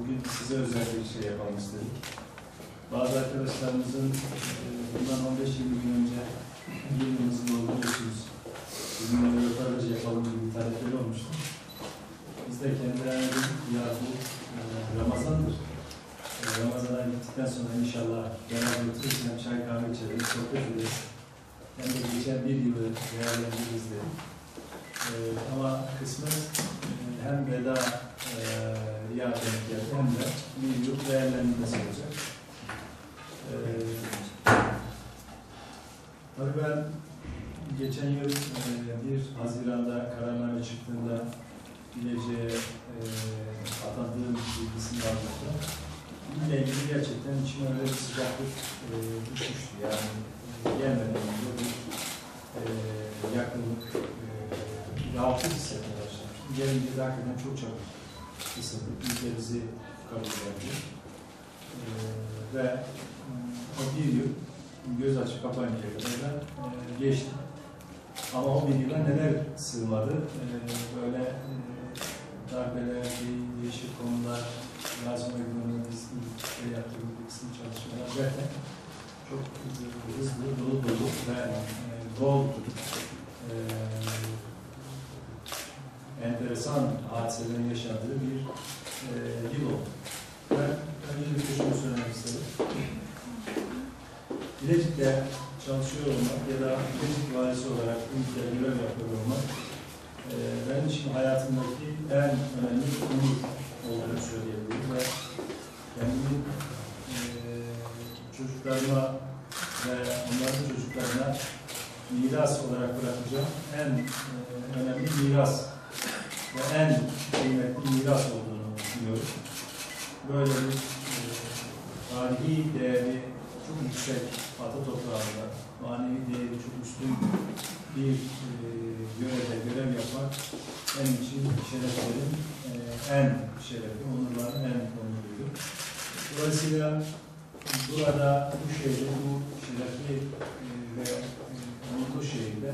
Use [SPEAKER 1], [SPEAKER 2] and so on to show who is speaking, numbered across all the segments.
[SPEAKER 1] bugün size özel bir şey yapalım istedik. Bazı arkadaşlarımızın e, bundan 15-20 gün önce yılımızın olduğunu düşünüyoruz. Sizinle röportaj yapalım gibi bir talepleri olmuştu. Biz de kendilerine ya bu e, Ramazan'dır. E, Ramazan'a gittikten sonra inşallah beraber otururuz hem çay kahve içeriz, sohbet ederiz. Hem de geçen bir yılı değerlendiririz dedik. E, ama kısmet hem veda e, ya denk geldi hem de bir yıl değerlendirmesi olacak. E, tabii ben geçen yıl e, bir Haziran'da kararname çıktığında Bilecik'e e, atandığım bilgisini almıştım. İlle ilgili gerçekten içime öyle bir sıcaklık e, düşmüştü. Yani gelmeden önce bir e, yakınlık, e, rahatlık hissetmeye başlamıştım. Gelince de hakikaten çok çabuk ısındık. Ülkemizi kabul. E, ve e, o bir yıl göz açıp kapayıncaya kadar da e, geçti. Ama o bir yıla neler sığmadı? E, böyle e, darbeler, de- değişik konular, lazım uygulamanın ve yaptığı kısım çalışmalar zaten çok hızlı, dolu dolu ve e, bol e, enteresan hadiselerin yaşandığı bir e, yıl oldu. Ben öncelikle şunu söylemek istedim. Bilecik'te çalışıyor olmak ya da Bilecik valisi olarak ülkede görev yapıyor olmak e, benim için hayatımdaki en önemli onur olduğunu söyleyebilirim ve kendimin e, çocuklarıma ve onların çocuklarına miras olarak bırakacağım en e, önemli miras ve en kıymetli miras olduğunu düşünüyorum. Böyle bir e, tarihi değeri çok yüksek ata toprağında, manevi değeri çok üstün bir e, görevde görev yapmak benim için şereflerin e, en şerefli, onurların en onurluydu. Dolayısıyla burada bu şehirde, bu şerefli e, ve e, onurlu şehirde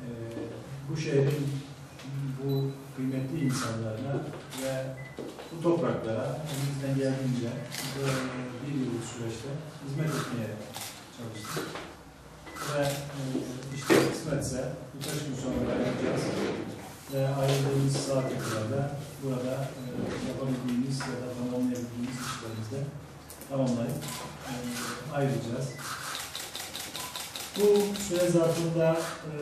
[SPEAKER 1] e, bu şehrin bu kıymetli insanlarına ve bu topraklara elimizden geldiğince böyle bir yıllık süreçte hizmet etmeye çalıştık. Ve e, işte kısmetse birkaç gün sonra ayrılacağız. Ve ayrıldığımız saate kadar da burada e, yapabildiğimiz ya da tamamlayabildiğimiz işlerimizde tamamlayıp e, ayrılacağız. Bu süre zarfında e,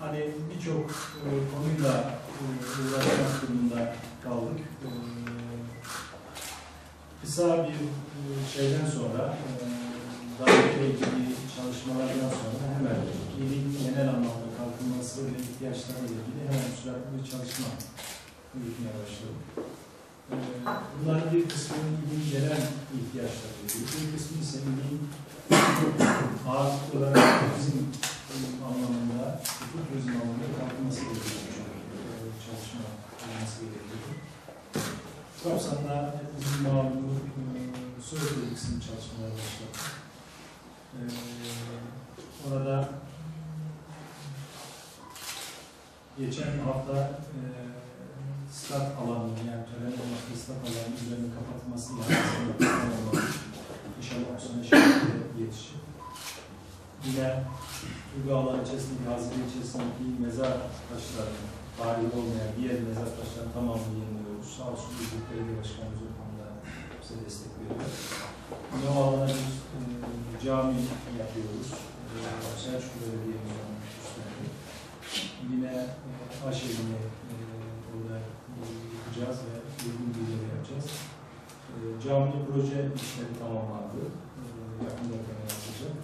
[SPEAKER 1] hani birçok e, konuyla e, uğraşmak durumunda kaldık. E, kısa bir e, şeyden sonra, e, daha ilgili çalışmalardan sonra hemen ilin genel anlamda kalkınması ve ihtiyaçlarıyla ilgili hemen süratli bir çalışma yürütmeye başladık. E, bunların bir kısmının ilin genel ihtiyaçlarıyla ilgili, bir kısmı ağırlıklı olarak turizm anlamında, bu turizm anlamında kalkınması gerekiyor. E, çalışma olması gerekiyor. Kapsamda bizim malumu e, Söğüt'te kısım çalışmalar başladı. E, orada geçen hafta e, stat alanı yani tören olmakta stat alanı üzerinin kapatılması lazım. İnşallah o sene yetişir. Yine Uygu alanı içerisindeki, Hazine içerisindeki mezar taşları, tarihi olmayan diğer mezar taşlarının tamamını yeniliyoruz. Sağ olsun Büyük Belediye Başkanımız o konuda bize destek veriyor. Yine o alana bir e, cami yapıyoruz. E, Selçuk Belediye'miz onu üstlendi. Yine e, aşevini e, yapacağız ve uygun bir yapacağız. E, cami proje işleri tamamlandı. E, yakında yapılacak.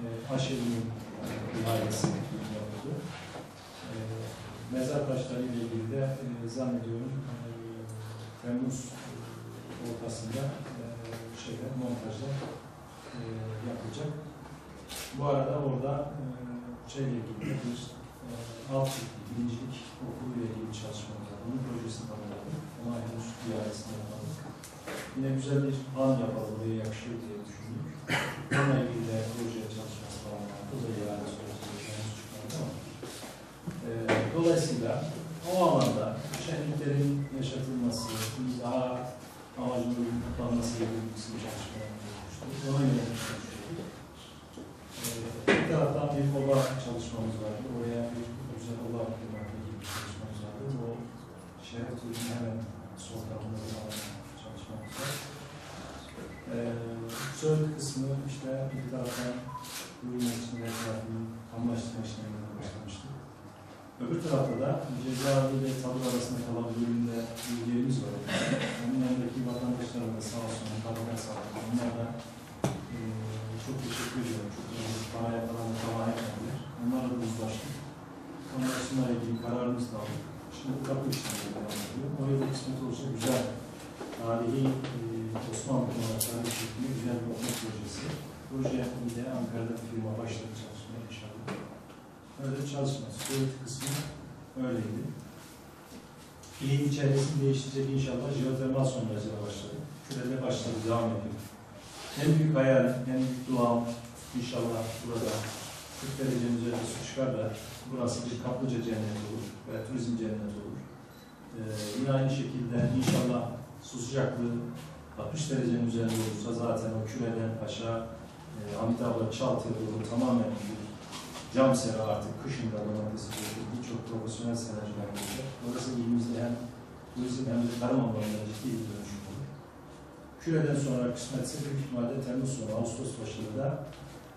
[SPEAKER 1] E, aşevinin e, yapıldı. E, mezar taşları ile ilgili de e, zannediyorum e, Temmuz ortasında e, şeyde, montajda e, yapılacak. Bu arada orada e, şeyle ilgili bir alt çiftlik, birincilik okulu ile ilgili çalışmalar var. Bunun projesini tamamladık. Ama henüz ihalesini yapmadık. Yine güzel bir an yapalım, buraya yakışır diye düşündük. Onunla ilgili de proje çalışması falan vardı. O da ihale sürecinde henüz çıkmadı ama. E, dolayısıyla o alanda şenliklerin yaşatılması, daha amacın bölüm kutlanmasıyla ilgili bir kısım çalışmalar olmuştu. Ona yönelik çalışıyorduk. Ee, bir taraftan bir oba çalışmamız vardı. Oraya bir güzel oba kurmakla ilgili bir çalışmamız vardı. O şehir turizmi hemen sol tarafında olan çalışmamız var. Ee, söz kısmı işte taraftan ürün içinde etrafını anlaştırma işlemlerine başlamıştık. Öbür tarafta da cezaevi ve tabur arasında kalan bölümde bir yerimiz var. Onun yanındaki vatandaşlarım da sağ olsun, tabura sağ olsun. Onlar da eee, çok teşekkür ediyorum. Çok iyi paraya falan da tamam etmediler. Onlarla da uzlaştık. Onlar şunlarla ilgili kararımızı da aldık. Şimdi kapı işlemleri devam ediyor. Oraya da kısmet olursa güzel, tarihi eee Osmanlı konakları şeklinde güzel bir okul projesi. Proje de Ankara'da bir firma başladı çalışmaya inşallah. Öyle bir çalışma. Söğüt kısmı öyleydi. İlin içerisini değiştirecek inşallah jeotermal sondajlara başladı. Kürede başladı, devam ediyor. En büyük hayalim, en büyük duam inşallah burada 40 derecenin üzerinde su çıkar da burası bir kaplıca cennet olur ve turizm cennet olur. Ee, yine aynı şekilde inşallah su sıcaklığı 60 derecenin üzerinde olursa zaten o küreden aşağı e, Hamit abla Çaltı'ya doğru tamamen bir cam sera artık kışın da domatesi. Birçok profesyonel seracılar gelecek. Orası ilimizde hem turizm hem de tarım alanlarında ciddi bir dönüşüm olur. Küreden sonra kısmetse büyük ihtimalle Temmuz sonu, Ağustos başları da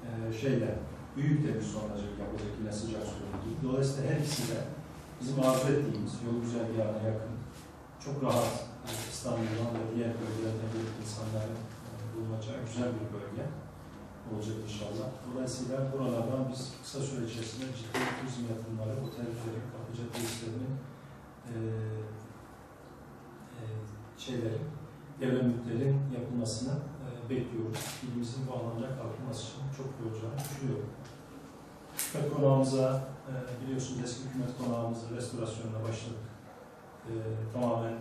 [SPEAKER 1] e, şeyde, büyük de bir sondajı yapacak yine sıcak su gibi. Dolayısıyla her ikisi de bizim arzu ettiğimiz yol güzergahına yakın, çok rahat e, İstanbul'dan ve diğer bölgelerde bir insanların e, bulunacağı güzel bir bölge olacak inşallah. Dolayısıyla buralardan biz kısa süre içerisinde ciddi turizm yatırımları, otellerin, kapıca tesislerinin e, e, şeylerin, devletlerin yapılmasını e, bekliyoruz. İlimizin bu alanda kalkınması için çok iyi olacağını düşünüyorum. Hükümet konağımıza, e, biliyorsunuz eski hükümet konağımızın restorasyonuna başladık. E, tamamen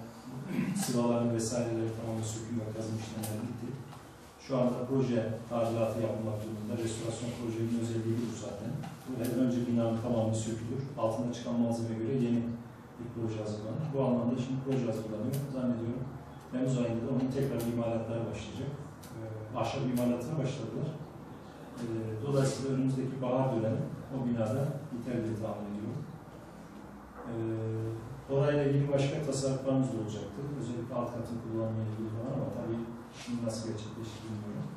[SPEAKER 1] sıvaların vesaireleri tamamen söküm ve kazım işlemleri bitti. Şu anda proje tadilatı yapılmak durumunda. Restorasyon projenin özelliği bu zaten. Yani önce binanın tamamı sökülür. Altında çıkan malzeme göre yeni bir proje hazırlanır. Bu anlamda şimdi proje hazırlanıyor. Zannediyorum Temmuz ayında da onun tekrar imalatları başlayacak. Ahşap imalatına başladılar. Ee, dolayısıyla önümüzdeki bahar dönemi o binada biter diye tahmin ediyorum. Ee, orayla ilgili başka tasarruflarımız da olacaktı. Özellikle alt katın kullanımıyla ilgili falan ama tabii Şimdi nasıl gerçekleşti bilmiyorum.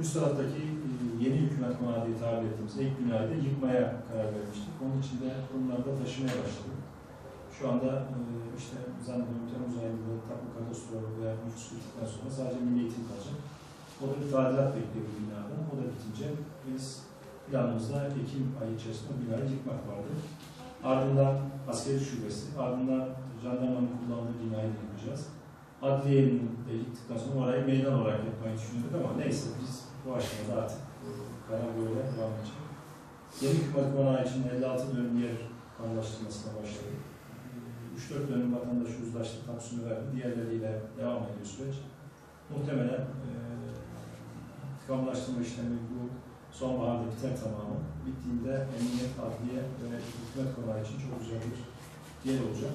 [SPEAKER 1] Üst taraftaki e, yeni hükümet konağı tabir ettiğimiz ilk binayı da yıkmaya karar vermiştik. Onun için de bunları da taşımaya başladık. Şu anda e, işte zannediyorum Temmuz ayında tapu kadastro veya nüfus sonra sadece milli eğitim kalacak. O da bir tadilat bekliyor binada. O da bitince biz planımızda Ekim ayı içerisinde binayı yıkmak vardı. Ardından askeri şubesi, ardından jandarmanın kullandığı binayı da yıkacağız. Adliyenin de gittikten sonra orayı meydan olarak yapmayı düşünüyorduk ama neyse biz bu aşamada artık karar böyle devam edecek. Yeni hükümet konağı için 56 dönüm yer anlaştırmasına başladık. 3-4 dönüm vatandaş uzlaştı, tapusunu verdi. Diğerleriyle devam ediyor süreç. Muhtemelen e, tıkamlaştırma işlemi bu sonbaharda biter tamamı. Bittiğinde emniyet, adliye ve hükümet konağı için çok güzel bir yer olacak.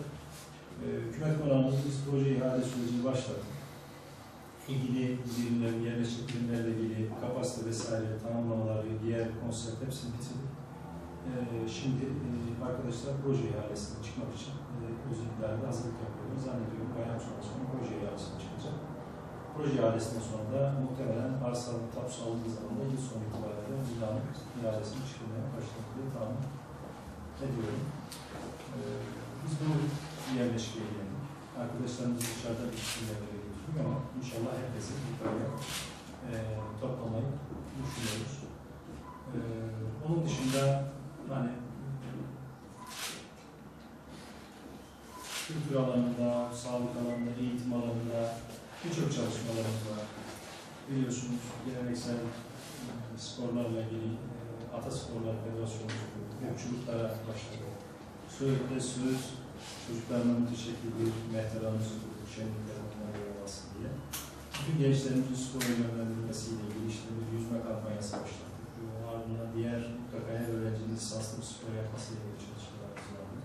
[SPEAKER 1] Ee, hükümet konağımızda biz proje ihale sürecini başlattık. İlgili birimlerin, yerleşik birimlerle ilgili kapasite vesaire, tanımlamaları, diğer konsept hepsini bitirdik. Ee, şimdi e, arkadaşlar proje ihalesine çıkmak için e, özelliklerle hazırlık yapıyoruz. Zannediyorum bayram sonrasında proje ihalesine çıkacak. Proje ihalesinden sonra da muhtemelen arsanın tapusu alındığı zaman da yıl sonu itibariyle binanın ihalesini çıkmaya başladık diye tahmin ediyorum. Ee, biz bu yerleşkeye geldik. Arkadaşlarımız dışarıda bir yerlere götürdük ama inşallah herkesi yukarıya e, toplamayı düşünüyoruz. E, onun dışında hani kültür alanında, sağlık alanında, eğitim alanında birçok çalışmalarımız var. Biliyorsunuz geleneksel e, sporlarla ilgili e, Atasporlar Federasyonu okçuluklara başladı. Söğüt'te Söğüt çocuklarına müteşekkir bir mehteramiz kurduk, şenlikler onlara yer alsın diye. Bütün gençlerimizin spora yönlendirilmesiyle ilgili işte bir yüzme kampanyası başlattık. Bu ardından diğer mutlaka her öğrencinin lisanslı spor yapmasıyla ilgili çalışmalarımız vardı.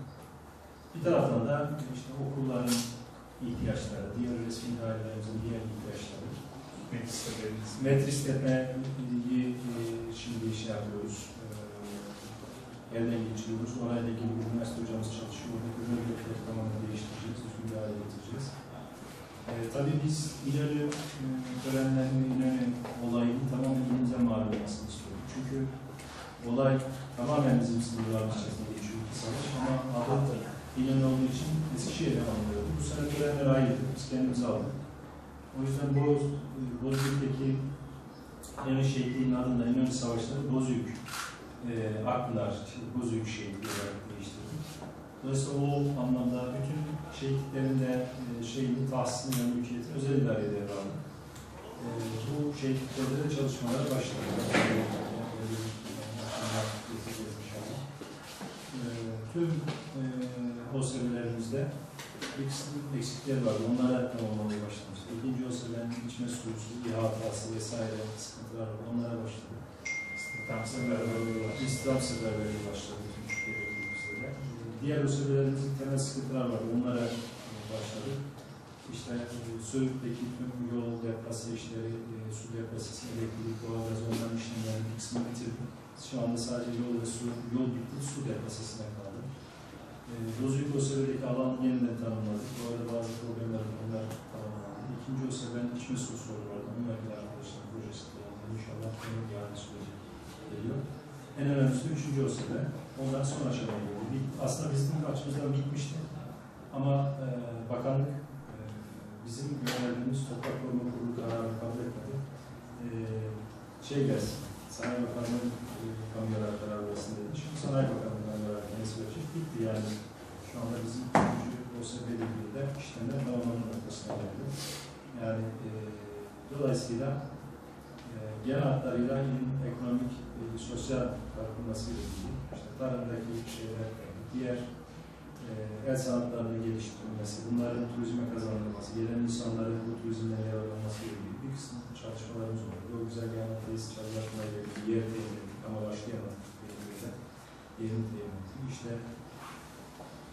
[SPEAKER 1] Bir taraftan da işte okulların ihtiyaçları, diğer resmi dairelerimizin diğer
[SPEAKER 2] Mecliste veririz.
[SPEAKER 1] Metris tepeyi e, şimdi şey yapıyoruz. E, yerden geçiriyoruz. Orayla ilgili üniversite hocamız çalışıyor. Oradaki bölgeleri tamamen değiştireceğiz. Düzgün bir hale getireceğiz. E, tabii biz ileri e, törenlerin İnönü olayını tamamen elimize mal olmasını istiyoruz. Çünkü olay tamamen bizim sınırlarımız içerisinde geçiyor savaş ama adı İnönü olduğu için Eskişehir'e alınıyordu. Bu sene törenler ayrıydı. Biz kendimiz aldık. O yüzden Boz, Bozüyük'teki İnönü Şehitliği'nin adında İnönü Savaşları Bozüyük e, işte Bozüyük Şehitliği olarak değiştirdik. Dolayısıyla o anlamda bütün şehitliklerin de e, şeyini, tahsisini ve mülkiyeti özel idareye devraldı. E, bu şehitliklerde de çalışmalara başladı. E, tüm e, OSB'lerimizde bir kısım eksikler vardı. Onlara tamamlamaya başlamıştık. İkinci OSB'nin içme suyu, su hatası vesaire sıkıntılar var. Onlara başladık.
[SPEAKER 2] Tam seferberliği var.
[SPEAKER 1] İstihdam seferberliği başladı. Diğer OSB'lerimizin temel sıkıntılar var. Onlara başladık. İşte e, Söğüt'teki tüm yol deposu işleri, e, su deposu, elektrik, doğalgaz, onların işlemlerini bir kısmını bitirdik. Şu anda sadece yol ve su, yol bitti, su deposuna kaldı. E, Bozüyük OSB'deki alan yeniden tanımladık. Bu arada bazı problemler onlar tamamlandı. İkinci OSB'nin içme su sorunu vardı. Onunla ilgili arkadaşların projesi kullanıldı. İnşallah bunun yarın süreci geliyor. En önemlisi üçüncü OSB. Ondan son aşamaya geldi. Aslında bizim açımızdan bitmişti. Ama e, bakanlık e, bizim gönderdiğimiz toprak koruma kurulu kararını kabul etmedi. E, şey gelsin, Sanayi Bakanlığı'nın e, kamyolar karar versin dedi. Şimdi Sanayi kamyolar Bitti yani. Şu anda bizim üçüncü OSB ile ilgili de işlemler tamamlanma noktasına geldi. Yani e, dolayısıyla e, genel hatlarıyla ilin ekonomik, e, sosyal ile ilgili, işte tarımdaki şeyler, diğer e, el sanatlarının geliştirilmesi, bunların turizme kazandırılması, gelen insanların bu turizmden yararlanması ile ilgili bir kısım çalışmalarımız oldu. O güzel yani tesis çalışmalarıyla ilgili yer temin ama başlayamadık. Belediyede yerini temin ettik. İşte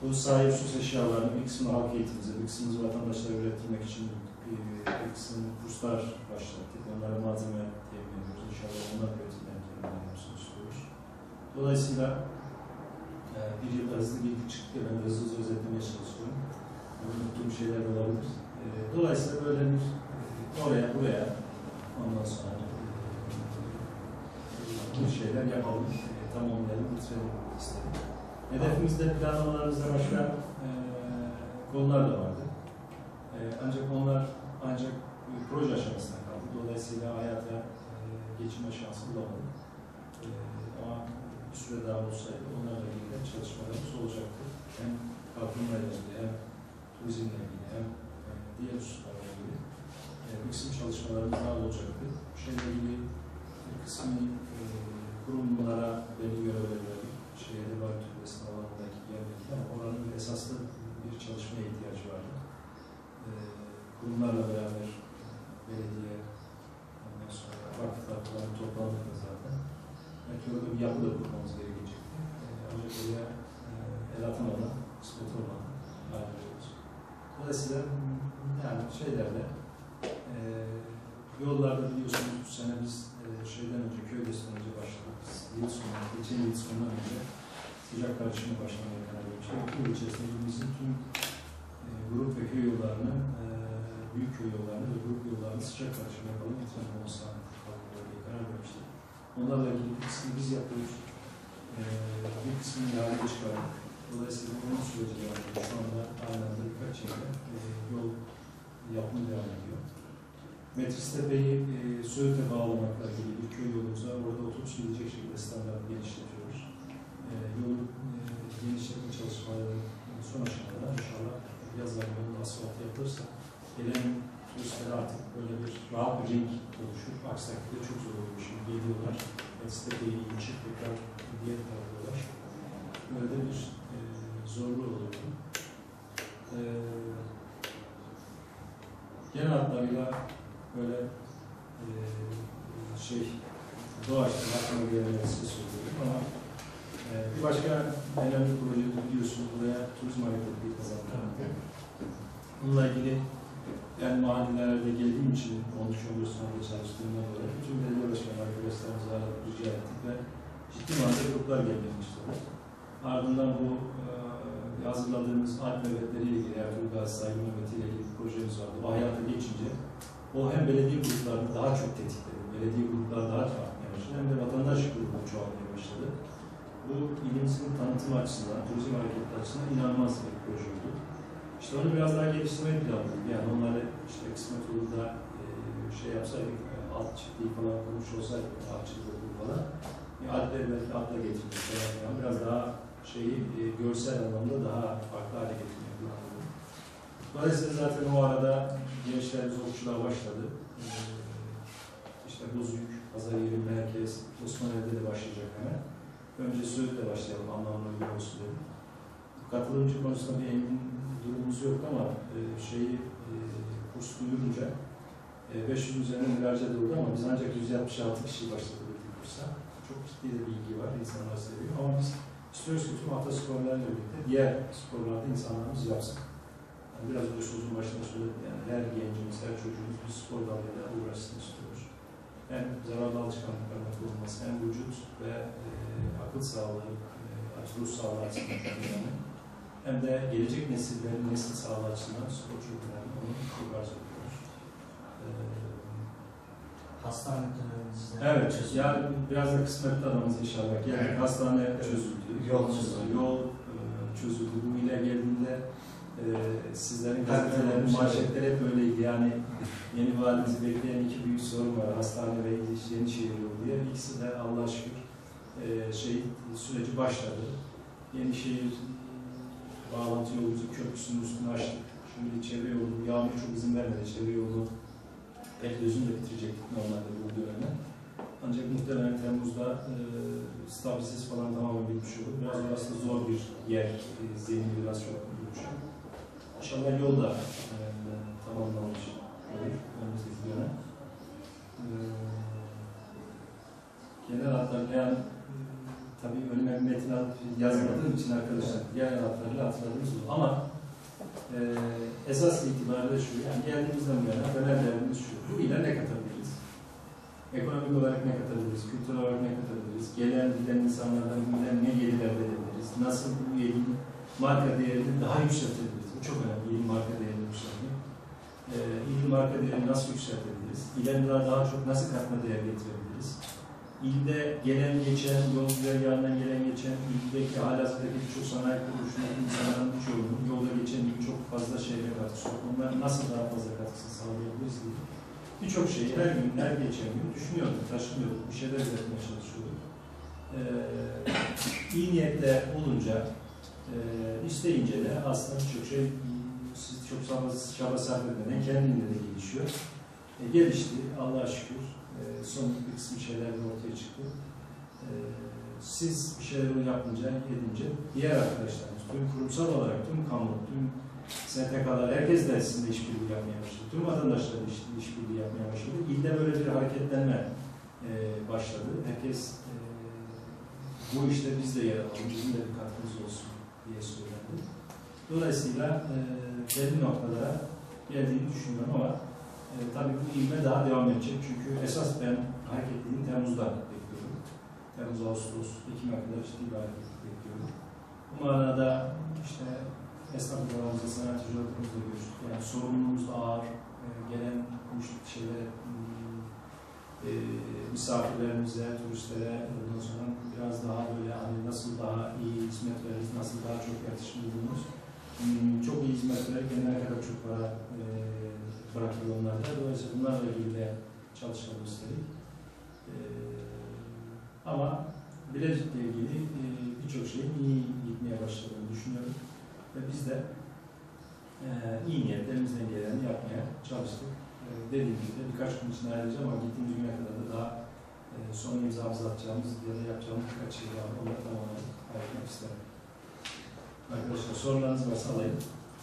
[SPEAKER 1] bu sahipsiz eşyaların bir kısmını halk eğitimimize, bir kısmını vatandaşlara üretmek için bir kısım kurslar başlattık. Onlara malzeme temin ediyoruz. İnşallah onlar üretimden kendini istiyoruz. Dolayısıyla e, bir yılda hızlı girdik çıktık. Ben de hızlı hızlı özetlemeye çalışıyorum. Unuttuğum şeyler olabilir. E, Dolayısıyla böyle bir e, oraya buraya ondan sonra bu şeyler yapalım. Tamamlayalım, bitirelim istedim. Hedefimizde, planlamalarımızda başka e, konular da vardı. E, ancak onlar ancak proje aşamasında kaldı. Dolayısıyla hayata e, geçirme şansı bulamadık. E, ama bir süre daha olsaydı onlarla ilgili çalışmalarımız olacaktı. Hem kalkınma ilgili hem turizmle ilgili hem e, diğer hususlarla ilgili e, bir kısım çalışmalarımız daha olacaktı. Bu şeyle ilgili bir kısmı e, kurumlara belli görevler verdik. Şehirde var türbesinin alanındaki yerdeki ama oranın esaslı bir çalışmaya ihtiyacı vardı. E, kurumlarla beraber belediye, ondan sonra vakıflar falan toplandık da zaten. Belki orada bir yapı da kurmamız gerekecekti. E, ancak oraya e, el atamadan, kısmet olmadan ayrılıyoruz. Dolayısıyla yani şeylerle e, yollarda biliyorsunuz bu sene biz e, şeyden önce, köy önce başladık. Yıl sonu, geçen yıl sonundan önce sıcak karışımı başlamaya karar vermiştik. Bu yıl içerisinde ilimizin tüm e, grup ve köy yollarını, e, büyük köy yollarını ve grup yollarını sıcak karışım yapalım. Lütfen olsa diye karar vermiştik. Onlarla ilgili bir kısmını biz yapıyoruz. E, bir kısmını ihaleye çıkardık. Dolayısıyla onun süreci devam ediyor. Şu anda aynı anda birkaç yerde e, yol yapımı devam ediyor. Metristepe'yi e, Söğüt'e bağlamakla ilgili bir köy yolumuz var. Orada otobüs gidecek şekilde standart genişletiyoruz. E, yolun e, genişletme çalışmaları son aşamada inşallah yazlar yolun asfalt yapılırsa gelen turistlere artık böyle bir rahat bir renk oluşur. Aksi takdirde çok zor olur. Şimdi geliyorlar. Metristepe'yi geçip tekrar diğer tarafa uğraş. Böyle de bir e, zorluğu oluyor. E, genel hatlarıyla böyle e, şey doğaçlama gelenleri size söylüyorum ama bir başka önemli proje biliyorsunuz buraya turizm hareketliği kazandı. Bununla ilgili Ben mahallelerde geldiğim için 13-14 senede çalıştığımda göre bütün belediye başkanı arkadaşlarımızı aradık, rica ettik ve ciddi manada gruplar gelmeye başladı. Ardından bu e, hazırladığımız alp nöbetleriyle ilgili, Ertuğrul Saygı Nöbeti'yle ilgili bir projemiz vardı. O hayata geçince o hem belediye gruplarını daha çok tetikledi, belediye grupları daha artmaya başladı hem de vatandaş grubu çoğalmaya başladı. Bu ilimizin tanıtım açısından, turizm hareketi açısından inanılmaz bir proje oldu. İşte onu biraz daha geliştirmeyi planladık. Yani onları işte kısmet olur da e, şey yapsaydık, e, alt çiftliği falan kurmuş olsaydık, ağaççılık okulu falan, bir alpleri belki atla getirmek falan yani biraz daha şeyi e, görsel anlamda daha farklı hale getirmeyi planladık. Dolayısıyla zaten o arada gençlerimiz okçuluğa başladı. E, işte Bozüyük, Pazar Yeri Merkez, Osmaniye'de de başlayacak hemen. Önce Söğüt'le başlayalım, anlamlı bir olsun dedim. Katılımcı konusunda bir emin durumumuz yok ama e, şeyi e, kurs duyurunca e, 500 üzerine müracaat oldu ama biz ancak 166 kişi başladık bu kursa. Çok ciddi de bilgi var, insanlar seviyor ama biz istiyoruz ki tüm hafta sporlarıyla birlikte diğer sporlarda insanlarımız yapsın. Yani biraz önce sözün başında söyledim yani her gencimiz, her çocuğumuz bir spor dalıyla uğraşsın istiyoruz. Hem zararlı alışkanlıklarına korunması, hem vücut ve e, akıl sağlığı, e, ruh sağlığı açısından çok önemli. Hem de gelecek nesillerin nesil sağlığı açısından spor çok önemli. Onu çok arzu ediyoruz. Ee,
[SPEAKER 3] Hastane döneminizde.
[SPEAKER 1] Evet,
[SPEAKER 3] çözüm.
[SPEAKER 1] yani biraz da kısmetli adamız inşallah. Geldik,
[SPEAKER 2] Evet.
[SPEAKER 1] hastane çözüldü.
[SPEAKER 3] Yol çözüldü.
[SPEAKER 1] Yol e, çözüldü. Bu ile geldiğinde e, sizlerin
[SPEAKER 3] Evet,
[SPEAKER 1] gazetelerin
[SPEAKER 3] evet.
[SPEAKER 1] manşetleri hep öyleydi. Yani yeni valimizi bekleyen iki büyük sorun var. Hastane ve Yenişehir yolu diye. İkisi de Allah'a şükür e, şey süreci başladı. Yenişehir bağlantı yolumuzu köprüsünün üstünü açtık. Şimdi çevre yolu, yağmur çok izin vermedi. Çevre yolu belki özünü de bitirecektik normalde bu dönemde. Ancak muhtemelen Temmuz'da e, stabilizesi falan tamamen bitmiş olur. Biraz orası zor bir yer, e, zemini biraz çok yumuşak. İnşallah yol da e, tamamlanmış olur önümüzdeki dönem. E, genel hatlarıyla yani e, tabii önüme bir metin alıp yazmadığım için arkadaşlar genel hatlarıyla hatırladığımız olur. Ama e, esas itibariyle şu, yani geldiğimizden bu yana önerlerimiz şu, bu ile ne katabiliriz? Ekonomik olarak ne katabiliriz? Kültürel olarak ne katabiliriz? Gelen giden insanlardan bundan ne gelir elde edebiliriz? Nasıl bu ilin marka değerini daha yükseltebiliriz? Çok önemli, ilin marka değerini yükseltmek. Ee, ilin marka değerini nasıl yükseltebiliriz? İlenlere daha çok nasıl katma değer getirebiliriz? İlde gelen geçen, yol yanından gelen geçen, ildeki halihazırdaki birçok sanayi kuruluşundaki insanların birçoğunun yolda geçen gün çok fazla şehre katkısı yok. Onlara nasıl daha fazla katkısı sağlayabiliriz diye birçok şeyi her gün, her geçen gün düşünüyorduk, taşınıyorduk, bir şeyler üretmeye çalışıyorduk. Ee, iyi niyetle olunca, e, isteyince de aslında birçok şey siz çok çaba, sarf etmeden kendinde de gelişiyor. E, gelişti, Allah'a şükür. E, son bir kısım şeyler de ortaya çıktı. E, siz bir şeyler yapınca, edince diğer arkadaşlarımız, tüm kurumsal olarak, tüm kamu, tüm STK'lar, herkes de sizinle işbirliği yapmaya başladı. Tüm vatandaşlar da iş, işbirliği yapmaya başladı. İlde böyle bir hareketlenme e, başladı. Herkes e, bu işte biz de yer alalım, bizim de bir katkımız olsun diye söylendi. Dolayısıyla e, belli noktalara geldiğini düşünüyorum ama e, tabii bu ilme daha devam edecek. Çünkü esas ben hareketliliğin Temmuz'da bekliyorum. Temmuz, Ağustos, Ekim'e kadar ciddi bir hareketlilik bekliyorum. Bu manada işte esnaflarımızla, sanatçılarımızla görüştük. Yani sorumluluğumuz da ağır. E, gelen konuştuk şeylere, hmm, e, misafirlerimize, turistlere ondan sonra biraz daha nasıl daha iyi hizmet veririz, nasıl daha çok iletişim buluruz. Hmm, çok iyi hizmet verirken ne kadar çok para e, bırakıyor onlarda. Dolayısıyla bunlarla ilgili de çalışalım istedik. E, ama Bilecik'le ilgili e, birçok şeyin iyi gitmeye başladığını düşünüyorum. Ve biz de e, iyi elimizden geleni yapmaya çalıştık. E, dediğim gibi birkaç gün için ayrılacağım ama gittiğimiz güne kadar da daha e, son imzamızı atacağımız ya da yapacağımız birkaç şey var. Onları tamamen ayrılmak isterim. Arkadaşlar sorularınız varsa alayım.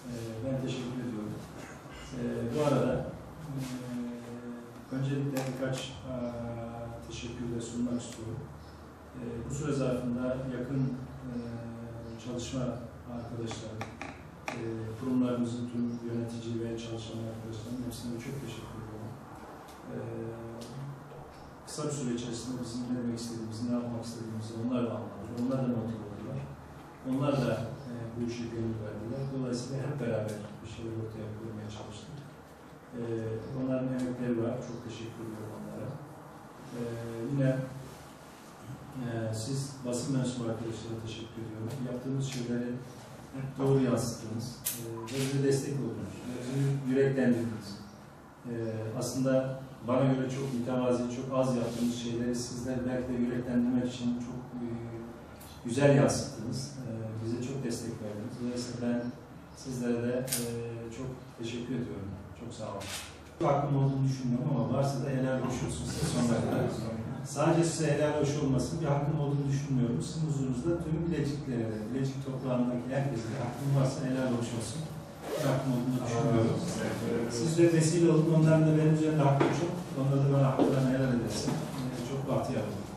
[SPEAKER 1] E, ben teşekkür ediyorum. E, bu arada e, öncelikle birkaç e, teşekkür de sunmak istiyorum. E, bu süre zarfında yakın e, çalışma arkadaşlarım, e, kurumlarımızın tüm yönetici ve çalışan arkadaşlarının hepsine çok teşekkür ediyorum. E, kısa bir süre içerisinde bizim ne demek istediğimizi, ne yapmak istediğimizi onlar da anladılar. Onlar da motive oldular. Onlar da e, bu işe gönül verdiler. Dolayısıyla hep beraber bir şeyler ortaya koymaya çalıştık. E, onların emekleri var. Çok teşekkür ediyorum onlara. E, yine e, siz basın mensubu arkadaşlara teşekkür ediyorum. Yaptığımız şeyleri hep doğru yansıttınız. E, ve bize destek oldunuz. Bizi yüreklendirdiniz. E, aslında bana göre çok mütevazi, çok az yaptığımız şeyleri sizler belki de yüreklendirmek için çok e, güzel yansıttınız. E, bize çok destek verdiniz. Dolayısıyla ben sizlere de e, çok teşekkür ediyorum. Çok sağ olun. Hakkım olduğunu düşünmüyorum ama varsa da helal hoş olsun size sonuna. Sadece size helal hoş olmasın, bir hakkım olduğunu düşünmüyorum. Sizin huzurunuzda tüm bileciklere bilecik toprağındaki herkese hakkım varsa helal hoş olsun. Hakkım olduğunu düşünmüyorum. Siz de vesile olun, onların da benim üzerinde hakkı çok. Onları da bana haklarını helal edersin. Ee, Çok bahtiyar oldum.